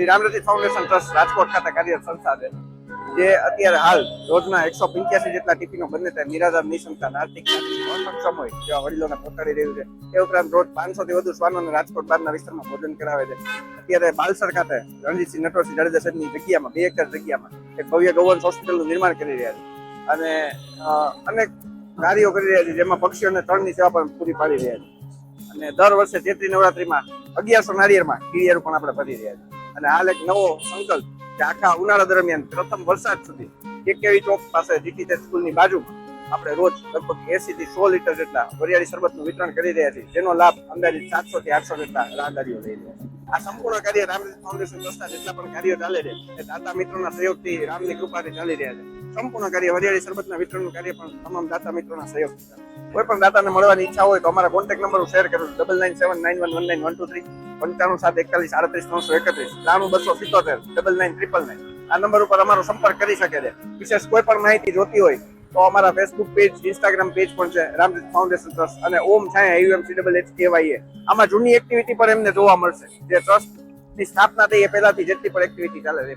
Shri Ramrati foundation trust Rajkot ખાતે કાર્યરત સંસ્થા છે, જે અત્યારે હાલ રોજના એકસો પંચ્યાસી જેટલા ટિફિનો બંને થાય, નિરાધાર નિશંકતા આર્થિક સક્ષમ હોય જેવા વડીલોને પહોંચાડી રહ્યું છે. એ ઉપરાંત રોજ પાંચસો થી વધુ શ્વાનોને રાજકોટ બહારના વિસ્તારમાં ભોજન કરાવે છે. અત્યારે બાલસર ખાતે રણજીતસિંહ નટવરસિંહ જાડેજા સાહેબની જગ્યામાં, બે એકર જગ્યામાં એક ભવ્ય ગૌવંશ હોસ્પિટલનું નિર્માણ કરી રહ્યા છે. અને અનેક કાર્યો કરી રહ્યા છે, જેમાં પક્ષીઓને તળની સેવા પણ પૂરી પાડી રહ્યા છે. અને દર વર્ષે ચૈત્રી નવરાત્રીમાં અગિયારસો નારિયેળમાં કિરિયારું પણ આપણે ભરી રહ્યા છીએ. અને હાલ એક નવો સંકલ્પ કે આખા ઉનાળા દરમિયાન પ્રથમ વરસાદ સુધી કેકેવી ચોક પાસે જીટીતે સ્કૂલની બાજુમાં આપણે રોજ લગભગ એસી થી સો લીટર જેટલા વરિયાળી શરબતનું વિતરણ કરી રહ્યા છીએ, જેનો લાભ અંદાજિત સાતસો થી આઠસો જેટલા રાહદારીઓ લઈ રહ્યા છે. આ સંપૂર્ણ કાર્ય રામજી ફાઉન્ડેશન સંસ્થા જેટલા પણ કાર્યો ચાલે છે, એ દાતા મિત્રોના સહયોગથી રામની કૃપાથી ચાલી રહ્યા છે. સંપૂર્ણ કાર્ય વરિયાળી શરબતના વિતરણનું કાર્ય પણ તમામ દાતા મિત્રોના સહયોગથી કોઈ પણ દાતાને મળવાની ઈચ્છા હોય તો અમારા કોન્ટેક્ટ નંબર શેર કરું double nine seven nine one one nine one two three પંચાણું સાત એકતાલીસ, આડત્રીસ, નવસો એકત્રીસ, ત્રાણું, બસો સિત્તોતેર ડબલ નાઇન ટ્રિપલ નાઇન આ નંબર ઉપર અમારો સંપર્ક કરી શકે છે. વિશેષ કોઈ પણ માહિતી જોતી હોય તો અમારા ફેસબુક પેજ ઇન્સ્ટાગ્રામ પેજ પણ છે રામજીત ફાઉન્ડેશન ટ્રસ્ટ અને Om Chhaya UM C double H KY આમાં જૂની એક્ટિવિટી પર એમને જોવા મળશે. જે ટ્રસ્ટની સ્થાપના થઈ એ પહેલાથી જેટલી પણ એક્ટિવિટી ચાલે છે.